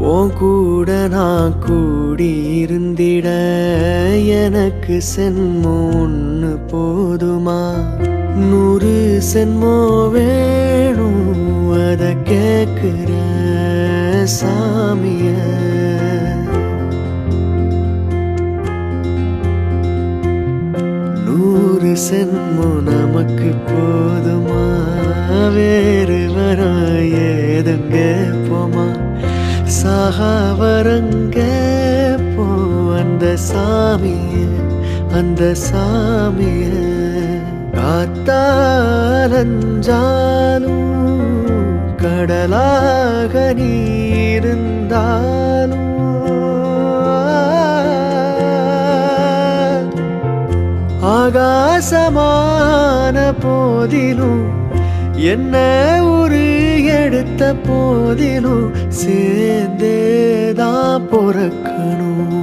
உன் கூட நான் கூடியிருந்திட எனக்கு சென்மோ ஒன்று போதுமா? நூறு சென்மோ வேணும் அதை கேட்குற சாமிய. நூறு சென்மோ நமக்கு போதுமா? வேறு வர ஏதுங்க போமா? சகாவரங்க போ அந்த சாமிய அந்த சாமிய. காத்தாலஞ்சாலும் கடலாக நீருந்தாலும். ஆகாசமான போதிலும் என்ன ஒரு எடுத்த போதிலும் சேர்ந்தேதான் பொறக்கணும்.